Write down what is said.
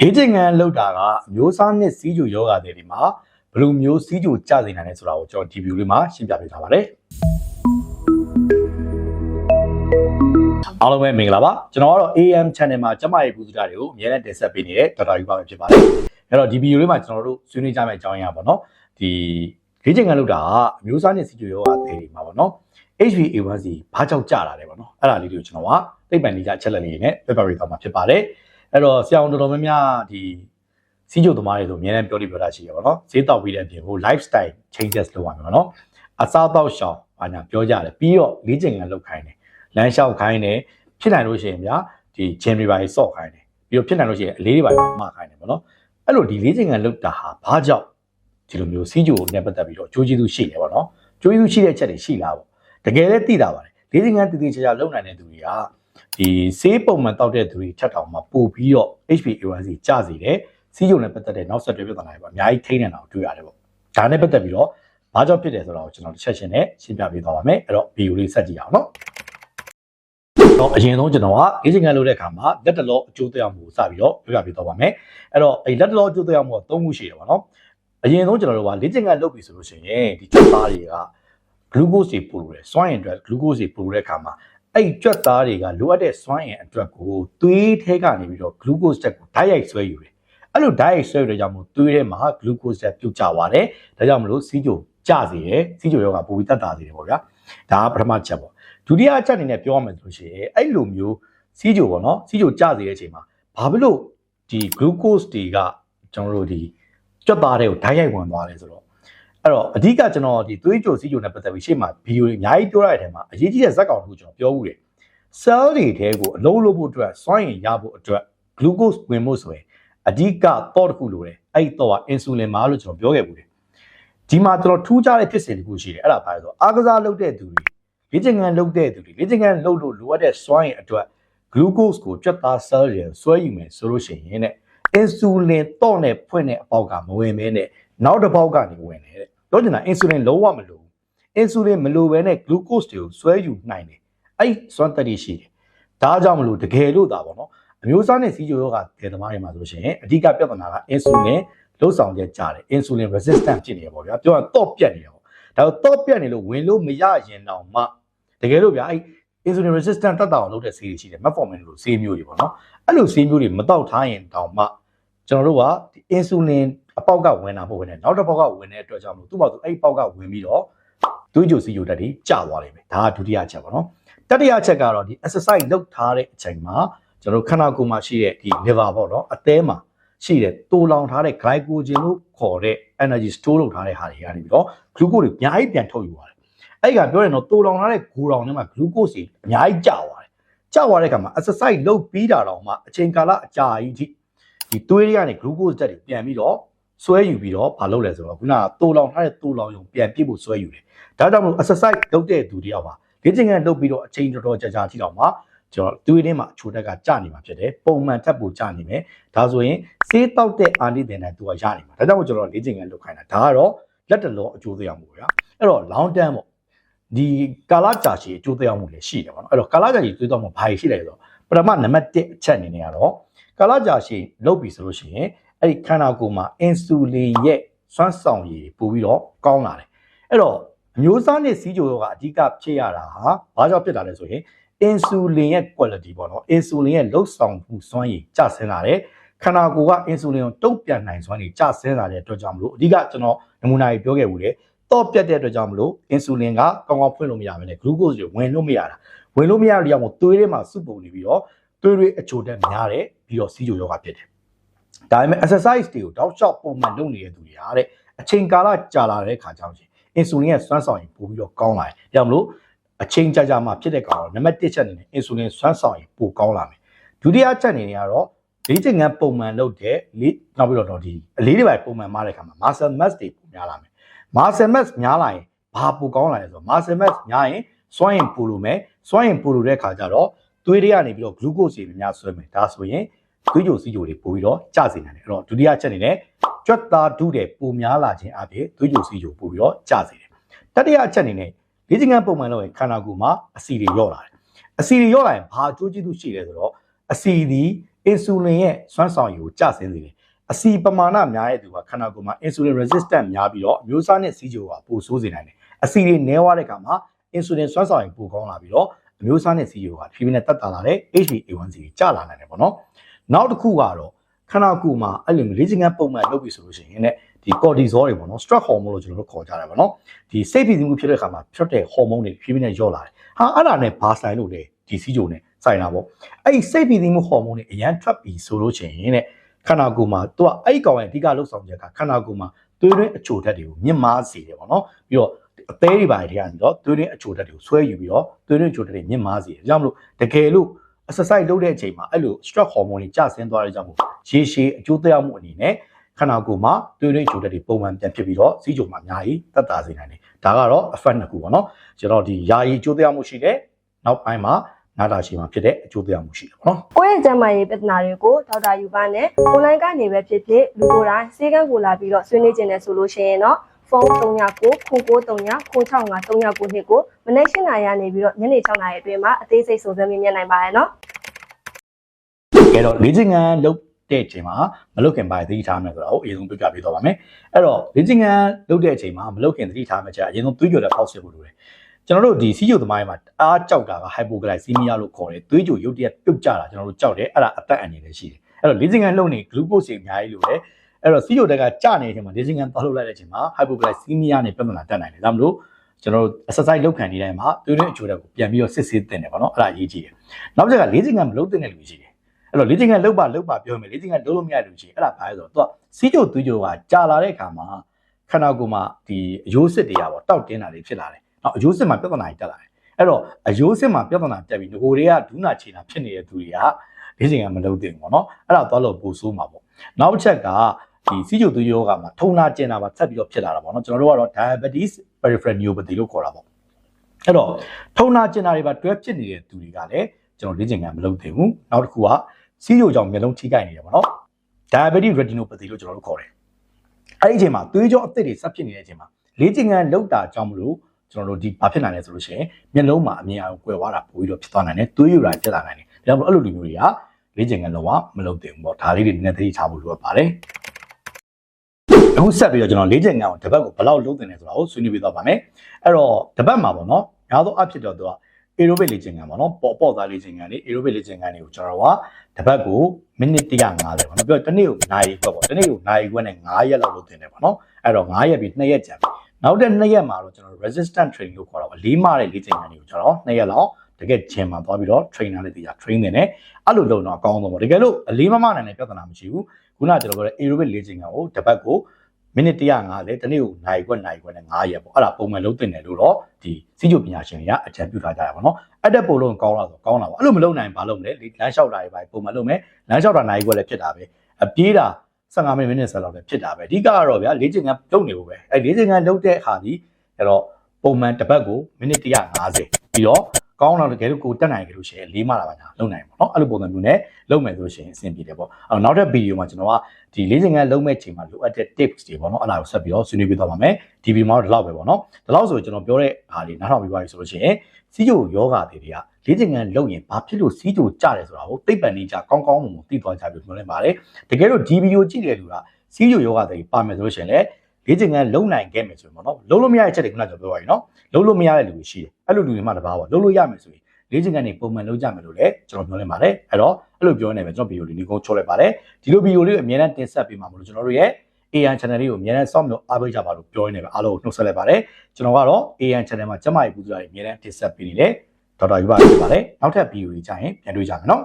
လေ့ကျင့်ခန်းလောက်တာကအမျိုးအစားနဲ့စီးကြိုယောဂတွေဒီမှာဘယ်လိုမျိုးစီးကြိုကျစေနိုင်လဲဆိုတာကိုကျွန်တော်ဒီဗီဒီယိုလေးမှာရှင်းပြပေးထားပါတယ်အားလုံးပဲမင်္ဂလာပါကျွန်တော်ကတော့ AM channel မှာကျမရဲ့ပူဇာတွေကိုအများနဲ့တင်ဆက်ပေးနေတဲ့ဒေါက်တာယူပါပဲဖြစ်ပါတယ်အဲ့တော့ဒီဗီဒီယိုလေးမှာကျွန်တော်တို့ဆွေးနွေးကြမယ့်အကြောင်းအရာပေါ့နော်ဒီလေ့ကျင့်ခန်းလောက်တာကအမျိုးအစားနဲ့စီးကြိုယောဂတွေဒီမှာပေါ့နော် HbA1c ဘာကြောင့်ကျလာလဲပေါ့နော်အဲ့ဒါလေးတွေကိုကျွန်တော်ကသိပ္ပံနည်းကြအချက်လက်လေးတွေနဲ့ပြပြပေးသွားမှာဖြစ်ပါတယ် အဲ့တော့ဆရာအောင်တော်တော်များများဒီစီးကြိုသမားတွေဆိုအများနဲ့ပြောလိပြောတာရှိရပါတော့ဈေးတောက်ပြီးတဲ့အပြင်ဟို lifestyle changes လုပ်ရမှာပေါ့နော်အစားတောက်ရှောင်ဘာညာပြောကြတယ်ပြီးတော့လေ့ကျင့်ခန်းလုပ်ခိုင်းတယ်လမ်းလျှောက်ခိုင်းတယ်ဖြစ်နိုင်လို့ရှိရင်ဗျာဒီ gym တွေပါဆော့ခိုင်းတယ်ပြီးတော့ဖြစ်နိုင်လို့ရှိရင်အလေးတွေပါမခိုင်းတယ်ပေါ့နော်အဲ့လိုဒီလေ့ကျင့်ခန်းလုပ်တာဟာဘာကြောင့်ဒီလိုမျိုးစီးကြိုနဲ့ပတ်သက်ပြီးတော့ကြိုးကျေးဇူးရှိတယ်ပေါ့နော်ကြိုးကျေးဇူးရှိတဲ့အချက်တွေရှိလားပေါ့တကယ်လည်းသိတာပါတယ်လေ့ကျင့်ခန်းတည်တည်ချာချာလုပ်နိုင်တဲ့သူတွေက ဒီဆေးပုံမှန်တောက်တဲ့သူတွေချက်တောင်မှပို့ပြီးတော့ HbA1c ကျစေတယ်စီးကြုံနဲ့ပတ်သက်တဲ့နောက်ဆက်တွဲပြဿနာတွေပေါ့အများကြီးထိန်းနေတာကိုတွေ့ရတယ်ပေါ့ဒါနဲ့ပတ်သက်ပြီးတော့ဘာကြောင့်ဖြစ်တယ်ဆိုတာကိုကျွန်တော်တစ်ချက်ချင်းနဲ့ရှင်းပြပေးသွားပါမယ်အဲ့တော့ဗီဒီယိုလေးဆက်ကြည့်အောင်နော်တော့အရင်ဆုံးကျွန်တော်ကလေ့ကျင့်ခန်းလုပ်တဲ့အခါမှာလက်တလောအကျိုးသက်ရောက်မှုကိုစပြီးတော့ပြောပြပေးသွားပါမယ်အဲ့တော့အဲ့လက်တလောအကျိုးသက်ရောက်မှုက၃ခုရှိတယ်ပေါ့နော်အရင်ဆုံးကျွန်တော်တို့ကလေ့ကျင့်ခန်းလုပ်ပြီဆိုလို့ရှိရင်ဒီချက်သားတွေက glucose တွေပို့လို့တယ်စွမ်းအင်အတွက် glucose တွေပို့လို့တဲ့အခါမှာ အဲ့ကြွက်သားတွေကလိုအပ်တဲ့စွမ်းအင်အတွက်ကိုသွေးထဲကနေပြီးတော့ glucose တက်ကိုဓာတ်ရိုက်ဆွဲယူတယ်အဲ့လိုဓာတ်ရိုက်ဆွဲယူတဲ့ကြောင့်မို့သွေးထဲမှာ glucose တက်ပြုတ်ကျသွားတယ်ဒါကြောင့်မလို့စီးကြိုကျစေတယ်စီးကြိုယောဂပိုပြီးတက်တာစေတယ်ပေါ့ဗျာဒါကပထမချက်ပေါ့ဒုတိယချက်အနေနဲ့ပြောရမယ်ဆိုလို့ရှိရင်အဲ့လိုမျိုးစီးကြိုပေါ့နော်စီးကြိုကျစေတဲ့အချိန်မှာဘာဖြစ်လို့ဒီ glucose တွေကကျွန်တော်တို့ဒီကြွက်သားတွေကိုဓာတ်ရိုက်ဝင်သွားလဲဆိုတော့ အဲ့တော့အဓိကကျွန်တော်ဒီသွေးကြိုစီးကြိုနဲ့ပတ်သက်ပြီးရှေ့မှာဗီဒီယိုတွေအများကြီးပြောရတဲ့အထက်မှာအရေးကြီးတဲ့ဇက်ကောင်တစ်ခုကျွန်တော်ပြောဦးတယ် cell တွေထဲကိုအလုံးလို့ဖို့အတွက်စွမ်းရည်ရဖို့အတွက် glucose ဝင်ဖို့ဆိုရင်အဓိကတော့တစ်ခုလိုတယ်အဲ့ဒီတော့က insulin မှာလို့ကျွန်တော်ပြောခဲ့ဘူးတယ်ဒီမှာကျွန်တော်ထူးခြားတဲ့ဖြစ်စဉ်တစ်ခုရှိတယ်အဲ့ဒါဘာလဲဆိုအားကစားလုပ်တဲ့သူတွေလေ့ကျင့်ခန်းလုပ်တဲ့သူတွေလေ့ကျင့်ခန်းလုပ်လို့လိုအပ်တဲ့စွမ်းရည်အတွက် glucose ကိုကြွက်သား cell တွေဆွဲယူမယ်ဆိုလို့ရှိရင်တဲ့ insulin တော့နဲ့ဖွင့်တဲ့အပေါက်ကမဝင်မဲနဲ့နောက်တစ်ပေါက်ကနေဝင်တယ်တဲ့ ပြောချင်တာ insulin လုံးဝမလိုဘူး insulin မလိုဘဲနဲ့ glucose တွေကိုဆွဲယူနိုင်တယ်အဲ့စွမ်းတက်ရရှိတယ်ဒါကြောင့်မလို့တကယ်လို့သာပေါ့နော်အမျိုးအစားနဲ့စီးကြိုယောဂတဲ့သမားတွေမှာဆိုလို့ရှိရင်အဓိကပြဿနာက insulin လှုပ်ဆောင်ချက်ကြားတယ် insulin resistant ဖြစ်နေရပေါ့ဗျာပြောရတော့ပြတ်နေရပေါ့ဒါတော့ပြတ်နေလို့ဝင်လို့မရရင်တော့မှတကယ်လို့ဗျာအဲ့ insulin resistant တက်တာအောင်လုပ်တဲ့ဆေးတွေရှိတယ် metformin လို့ဆေးမျိုးတွေပေါ့နော်အဲ့လိုဆေးမျိုးတွေမတောက်ထားရင်တောင်မှကျွန်တော်တို့ကဒီ insulin အပေါက်ကဝင်တာမဟုတ်ဘဲနဲ့နောက်တစ်ပေါက်ကဝင်တဲ့အတွက်ကြောင့်မလို့သူ့ဘောက်သူအဲ့ပေါက်ကဝင်ပြီးတော့သွေးကြိုစီကြိုတက်တွေကျသွားလိမ့်မယ်ဒါကဒုတိယချက်ပေါ့နော်တတိယချက်ကတော့ဒီ exercise လုပ်ထားတဲ့အချိန်မှာကျွန်တော်ခန္ဓာကိုယ်မှာရှိတဲ့ဒီ liver ပေါ့နော်အသည်းမှာရှိတဲ့တိုးလောင်ထားတဲ့ glycogen လို့ခေါ်တဲ့ energy store လုပ်ထားတဲ့ဟာတွေကနေပြီးတော့ glucose တွေအများကြီးပြန်ထုတ်ယူရတယ်အဲ့ကပြောရင်တော့တိုးလောင်ထားတဲ့ဂိုတောင်ထဲမှာ glucose တွေအများကြီးကျသွားတယ်ကျသွားတဲ့အခါမှာ exercise လုပ်ပြီးတာတော့မှအချိန်ကာလအကြာကြီးထိဒီသွေးတွေကနေ glucose တက်တွေပြန်ပြီးတော့ ဆွဲယူပြီးတော့မလုပ်လဲဆိုတော့ခုနကတိုးလောင်ထားတဲ့တိုးလောင်ယုံပြန်ပြစ်ဖို့ဆွဲယူတယ်ဒါကြောင့်မလို့ exercise လုပ်တဲ့သူတယောက်ပါလေ့ကျင့်ခန်းလုပ်ပြီးတော့အချိန်တော်တော်ကြာကြာထိတော့မှကျွန်တော်သွေးထဲမှာအချိုတက်ကကျနေမှာဖြစ်တယ်ပုံမှန်ထပ်ဖို့ကျနေမယ်ဒါဆိုရင်ဆေးတောက်တဲ့အာနိသင်နဲ့သူကရနေမှာဒါကြောင့်မို့ကျွန်တော်လေ့ကျင့်ခန်းလုပ်ခိုင်းတာဒါကတော့လက်တလောအကျိုးသက်ရောက်မှုပဲဗျာအဲ့တော့ long term ပေါ့ဒီကာလကြာရှည်အကျိုးသက်ရောက်မှုလည်းရှိတယ်ပေါ့နော်အဲ့တော့ကာလကြာရှည်သွေးတောက်မှုဘာရှိလဲဆိုတော့ပထမနံပါတ်1အချက်အနေနဲ့ကတော့ကာလကြာရှည်လုပ်ပြီဆိုလို့ရှိရင် အဲ့ဒီခန္ဓာကိုယ်မှာ insulin ရဲ့စွမ်းဆောင်ရည်ပို့ပြီးတော့ကောင်းလာတယ်အဲ့တော့အမျိုးအစားနဲ့စီးကြိုရောကအဓိကဖြစ်ရတာဟာဘာကြောင့်ဖြစ်တာလဲဆိုရင် insulin ရဲ့ quality ပေါ့နော် insulin ရဲ့လှုပ်ဆောင်မှုစွမ်းရည်ကျဆင်းလာတယ်ခန္ဓာကိုယ်က insulin ကိုတုံ့ပြန်နိုင်စွမ်းရည်ကျဆင်းလာတဲ့အတွက်ကြောင့်မလို့အဓိကကျွန်တော်နမူနာကြီးပြောခဲ့ဘူးလေတော့ပြတ်တဲ့အတွက်ကြောင့်မလို့ insulin ကကောင်းကောင်းဖွင့်လို့မရဘဲနဲ့ glucose တွေဝင်လို့မရတာဝင်လို့မရတဲ့ကြောင့်မို့သွေးထဲမှာစုပုံနေပြီးတော့သွေးတွေအချိုတက်များတယ်ပြီးတော့စီးကြိုယောဂဖြစ်တယ် ဒါပေမဲ့ exercise တွေကိုတောက်လျှောက်ပုံမှန်လုပ်နေတဲ့သူတွေဟာတဲ့အချိန်ကာလကြာလာတဲ့ခါကြောင့်ချင်း insulin ရဲ့စွမ်းဆောင်ရည်ပိုပြီးတော့ကောင်းလာတယ်။ဒါကြောင့်မလို့အချိန်ကြာကြာမှဖြစ်တဲ့ကောင်တော့နံပါတ်1ချက်အနေနဲ့ insulin စွမ်းဆောင်ရည်ပိုကောင်းလာမယ်။ဒုတိယချက်အနေနဲ့ကတော့လေ့ကျင့်ခန်းပုံမှန်လုပ်တဲ့လေနောက်ပြီးတော့ဒီအလေးတွေပဲပုံမှန်မားတဲ့ခါမှာ muscle mass တွေပိုများလာမယ်။ muscle mass များလာရင်ဘာပိုကောင်းလာလဲဆိုတော့ muscle mass များရင်စွမ်းရင်ပိုလို့မယ်။စွမ်းရင်ပိုလို့တဲ့ခါကျတော့သွေးတွေကနေပြီးတော့ glucose တွေများဆွဲမယ်။ဒါဆိုရင် သွေးကြိုစီးကြိုတွေပိုပြီးတော့ကျစေနိုင်တယ်အဲ့တော့ဒုတိယချက်အနေနဲ့ကြွက်သားဒုတဲ့ပိုများလာခြင်းအပြင်သွေးကြိုစီးကြိုပိုပြီးတော့ကျစေတယ်တတိယအချက်အနေနဲ့လေ့ကျင့်ခန်းပုံမှန်လုပ်ရင်ခန္ဓာကိုယ်မှာအဆီတွေလျော့လာတယ်အဆီတွေလျော့လာရင်ဘာအကျိုးကျေးဇူးရှိလဲဆိုတော့အဆီဒီအင်ဆူလင်ရဲ့စွမ်းဆောင်ရည်ကိုကျဆင်းစေတယ်အစီပမာဏများတဲ့သူကခန္ဓာကိုယ်မှာ insulin resistant များပြီးတော့အမျိုးအစားနဲ့စီးကြိုကပိုဆိုးစေနိုင်တယ်အစီတွေနည်းသွားတဲ့အခါမှာ insulin စွမ်းဆောင်ရည်ပိုကောင်းလာပြီးတော့အမျိုးအစားနဲ့စီးကြိုကဖြည်းဖြည်းနဲ့တက်တာလာတဲ့ HbA1c ကျလာနိုင်တယ်ပေါ့နော် နောက်တစ်ခုကတော့ခန္ဓာကိုယ်မှာအဲ့လိုမျိုးလေ့ကျင့်ခန်းပုံမှန်လုပ်ပြီဆိုလို့ရှိရင်ねဒီ cortisol တွေပေါ့နော် stress hormone လို့ကျွန်တော်တို့ခေါ်ကြတယ်ပေါ့နော်ဒီစိတ်ဖိစီးမှုဖြစ်တဲ့အခါမှာဖြစ်တဲ့ hormone တွေဖြည်းဖြည်းနဲ့လျော့လာတယ်ဟာအဲ့ဒါနဲ့ဘာဆိုင်လို့လဲဒီစီးကြိုနဲ့ဆိုင်တာပေါ့အဲ့ဒီစိတ်ဖိစီးမှု hormone တွေအရန်ထွက်ပြီဆိုလို့ရှိရင်ねခန္ဓာကိုယ်မှာသူကအဲ့ဒီကောင်ရဲ့အဓိကလှုပ်ဆောင်ချက်ကခန္ဓာကိုယ်မှာသွေးတွင်းအချိုဓာတ်တွေကိုမြင့်မားစေတယ်ပေါ့နော်ပြီးတော့အသေးတွေပါတယ်တရားပြီးတော့သွေးတွင်းအချိုဓာတ်တွေကိုဆွဲယူပြီးတော့သွေးတွင်းအချိုဓာတ်တွေမြင့်မားစေတယ်ဒါကြောင့်မလို့တကယ်လို့ exercise လုပ်တဲ့အချိန်မှာအဲ့လို stress hormone တွေကျဆင်းသွားတဲ့ကြောင့်မို့ရေရှည်အကျိုးသက်ရောက်မှုအနေနဲ့ခန္ဓာကိုယ်မှာသွေးတွင်းအချိုဓာတ်တွေပုံမှန်ပြန်ဖြစ်ပြီးတော့စီးကြုံမှာအများကြီးတက်တာစေနိုင်တယ်ဒါကတော့ effect နှစ်ခုပေါ့နော်ကျွန်တော်ဒီယာယီအကျိုးသက်ရောက်မှုရှိတယ်နောက်ပိုင်းမှာနာတာရှည်မှာဖြစ်တဲ့အကျိုးသက်ရောက်မှုရှိတယ်ပေါ့နော်ကိုယ့်ရဲ့ကျန်းမာရေးပြဿနာတွေကိုဒေါက်တာယူပါနဲ့ online ကနေပဲဖြစ်ဖြစ်လူကိုယ်တိုင်စေကန်းကိုလာပြီးတော့ဆွေးနွေးခြင်းနဲ့ဆိုလို့ရှိရင်တော့ ဖုန်း39ခု939ခု65 39နှစ်ကိုမနေ့၈နာရီကနေပြီးတော့ညနေ6နာရီအတွင်းမှာအသေးစိတ်စုံစမ်းမြင်နိုင်ပါရဲ့နော်ကဲတော့လေ့ကျင့်ခန်းလုပ်တဲ့အချိန်မှာမလုပ်ခင်ပါသတိထားမယ်ဆိုတော့အရင်ဆုံးပြပြပေးတော့ပါမယ်အဲ့တော့လေ့ကျင့်ခန်းလုပ်တဲ့အချိန်မှာမလုပ်ခင်သတိထားမယ်ချက်အရင်ဆုံးသွေးကြိုတဲ့ပေါက်စစ်ဖို့လိုတယ်ကျွန်တော်တို့ဒီစီးကြိုသမားတွေမှာအားကြောက်တာက hypoglycemia လို့ခေါ်တယ်သွေးကြိုရုတ်တရက်ပြုတ်ကျတာကျွန်တော်တို့ကြောက်တယ်အဲ့ဒါအသက်အန္တရာယ်လည်းရှိတယ်အဲ့တော့လေ့ကျင့်ခန်းလုပ်နေ glucose တွေအများကြီးလို့လေ အဲ့တော့စီးကြိုတက်ကကျနေတဲ့အချိန်မှာလေ့ကျင့်ခန်းသွားလုပ်လိုက်တဲ့အချိန်မှာ hypoglycemia နဲ့ပြဿနာတက်နိုင်တယ်ဒါမလို့ကျွန်တော်တို့ exercise လုပ်ခံနေတိုင်းမှာသွေးတွင်းအချိုးတက်ကိုပြန်ပြီးတော့စစ်ဆေးတင်တယ်ပေါ့နော်အဲ့ဒါအရေးကြီးတယ်နောက်တစ်ချက်ကလေ့ကျင့်ခန်းမလုပ်တဲ့လူရှိတယ်အဲ့တော့လေ့ကျင့်ခန်းလုပ်ပါလုပ်ပါပြောမယ်လေ့ကျင့်ခန်းလုပ်လို့မရလို့ရှိရင်အဲ့ဒါဘာလဲဆိုတော့သူကစီးကြိုသွေးကြိုကကြာလာတဲ့အခါမှာခန္ဓာကိုယ်မှာဒီအယိုးစစ်တွေကပေါ့တောက်တင်းတာတွေဖြစ်လာတယ်။နောက်အယိုးစစ်မှာပြဿနာတွေတက်လာတယ်။အဲ့တော့အယိုးစစ်မှာပြဿနာတက်ပြီးငကိုတွေကဒုနာချေတာဖြစ်နေတဲ့သူတွေကလေ့ကျင့်ခန်းမလုပ်သင့်ဘူးပေါ့နော်။အဲ့ဒါသွားလို့ပိုဆိုးမှာပေါ့။နောက်တစ်ချက်က ဒီစီးကြိုသွေးကြိုကမှာထုံနာကျင်တာပါဆက်ပြီးတော့ဖြစ်လာတာပေါ့နော်ကျွန်တော်တို့ကတော့ diabetes peripheral neuropathy လို့ခေါ်တာပေါ့အဲ့တော့ထုံနာကျင်တာတွေပါတွဲဖြစ်နေတဲ့သူတွေကလည်းကျွန်တော်လေ့ကျင့်ခန်းမလုပ်သင့်ဘူးနောက်တစ်ခုကစီးရိုကြောင့်မျက်လုံးထိခိုက်နေတယ်ပေါ့နော် diabetic retinopathy လို့ကျွန်တော်တို့ခေါ်တယ်အဲ့ဒီအချိန်မှာသွေးကြောအသစ်တွေဆက်ဖြစ်နေတဲ့အချိန်မှာလေ့ကျင့်ခန်းလုပ်တာကြောင့်မလို့ကျွန်တော်တို့ဒီဘာဖြစ်နိုင်လဲဆိုလို့ရှိရင်မျက်လုံးမှာအမြင်အောင်ကွယ်သွားတာပိုပြီးတော့ဖြစ်သွားနိုင်တယ်သွေးရည်တာဖြစ်လာနိုင်တယ်ဒါကြောင့်မလို့အဲ့လိုလူမျိုးတွေကလေ့ကျင့်ခန်းလုံးဝမလုပ်သင့်ဘူးပေါ့ဒါလေးတွေနည်းနည်းသတိထားဖို့လိုအပ်ပါတယ် အခုဆက်ပြီးတော့ကျွန်တော်လေ့ကျင့်ခန်းကိုတပတ်ကိုဘယ်လောက်လုပ်သင့်လဲဆိုတာကိုဆွေးနွေးပြသွားပါမယ်အဲ့တော့တပတ်မှာပေါ့နော်များသောအားဖြင့်တော့သူက aerobic လေ့ကျင့်ခန်းပေါ့နော်ပေါ့ပေါ့သားလေ့ကျင့်ခန်းတွေ aerobic လေ့ကျင့်ခန်းတွေကိုကျွန်တော်တို့ကတပတ်ကိုမိနစ်150ပေါ့နော်ပြီးတော့တစ်နေ့ကိုနိုင်ခွက်ပေါ့တစ်နေ့ကိုနိုင်ခွက်နဲ့9ရက်လောက်လုပ်တင်တယ်ပေါ့နော်အဲ့တော့9ရက်ပြီး2ရက်ကြာပြီနောက်တဲ့2ရက်မှာတော့ကျွန်တော်တို့ resistant training လို့ခေါ်တာပေါ့လေးမတဲ့လေ့ကျင့်ခန်းတွေကိုကျွန်တော်2ရက်လောက်တကယ် gym မှာသွားပြီးတော့ trainer လေးတရား train နေတယ်အဲ့လိုလုပ်တော့အကောင်းဆုံးပေါ့တကယ်လို့အလေးမမနိုင်တဲ့ပြဿနာမရှိဘူးခုနကကျွန်တော်ပြောတဲ့ aerobic လေ့ကျင့်ခန်းကိုတပတ်ကို မိနစ်150တနေ့ကိုနိုင်ခွက်နိုင်ခွက်နဲ့9ရက်ပေါ့အဲ့ဒါပုံမှန်လုပ်တင်တယ်လို့တော့ဒီစီးကျုပ်ပညာရှင်တွေကအကြံပြုထားကြတာပေါ့နော်အဲ့တက်ပို့လို့ကောင်းလာဆိုကောင်းလာပါအဲ့လိုမလုပ်နိုင်ဘာလုပ်မလဲဒီလမ်းလျှောက်တာတွေပါပုံမှန်လုပ်မယ်လမ်းလျှောက်တာနိုင်ခွက်လည်းဖြစ်တာပဲအပြေးတာ15မိနစ်မိနစ်ဆက်လောက်လည်းဖြစ်တာပဲအဓိကကတော့ဗျာလေ့ကျင့်ခန်းလုပ်နေဖို့ပဲအဲ့လေ့ကျင့်ခန်းလုပ်တဲ့အခါဒီအဲ့တော့ပုံမှန်တစ်ပတ်ကိုမိနစ်150ပြီးတော့ ကောင်းလာတကယ်လို့ကိုတက်နိုင်ကြလို့ရှိရင်လေးမလာပါညာလုံနိုင်ပါတော့အဲ့လိုပုံစံမျိုးနဲ့လုပ်မယ်ဆိုလို့ရှိရင်အဆင်ပြေတယ်ပေါ့အဲ့တော့နောက်တဲ့ဗီဒီယိုမှာကျွန်တော်ကဒီလေ့ကျင့်ခန်းလုပ်မဲ့ချိန်မှာလိုအပ်တဲ့ tips တွေပေါ့နော်အဲ့ဒါကိုဆက်ပြီးတော့ဆွေးနွေးပြသွားပါမယ်ဒီဗီဒီယိုမှာတော့ဒီလောက်ပဲပေါ့နော်ဒီလောက်ဆိုကျွန်တော်ပြောတဲ့ဟာတွေနားထောင်ပြီးပါပြီဆိုလို့ရှိရင်စီးကြိုယောဂတွေတွေကလေ့ကျင့်ခန်းလုပ်ရင်ဘာဖြစ်လို့စီးကြိုကြတယ်ဆိုတာကိုသိပ္ပံနည်းကြကောင်းကောင်းမွန်မွန်သိသွားကြပြီပြောနေပါတယ်တကယ်လို့ဒီဗီဒီယိုကြည့်တဲ့လူကစီးကြိုယောဂတွေပါမယ်ဆိုလို့ရှိရင်လည်း လေ့ကျင့်ခန်းလုံနိုင်ခဲ့မယ်ဆိုရင်ပေါ့နော်လုံလို့မရတဲ့ချက်တွေခုနကကျွန်တော်ပြောပါပြီနော်လုံလို့မရတဲ့လူတွေရှိတယ်အဲ့လိုလူတွေမှတပါးပေါ့လုံလို့ရမယ်ဆိုရင်လေ့ကျင့်ခန်းတွေပုံမှန်လုပ်ကြမယ်လို့လည်းကျွန်တော်ပြောနေပါတယ်အဲ့တော့အဲ့လိုပြောနေမယ်ကျွန်တော်ဗီဒီယိုလေးဒီကုန်းချိုးလိုက်ပါတယ်ဒီလိုဗီဒီယိုလေးကိုအများနဲ့တင်ဆက်ပေးမှာမလို့ကျွန်တော်တို့ရဲ့ AN channel လေးကိုအများနဲ့စောင့်မျှော်အားပေးကြပါလို့ပြောနေတယ်အားလုံးကိုနှုတ်ဆက်လိုက်ပါတယ်ကျွန်တော်ကတော့ AN channel မှာကျမရဲ့ပူဇော်တွေအများနဲ့တင်ဆက်ပေးနေတယ်ဒေါက်တာယူပါဖြစ်ပါတယ်နောက်ထပ်ဗီဒီယိုတွေကြရင်ပြန်တွေ့ကြမယ်နော်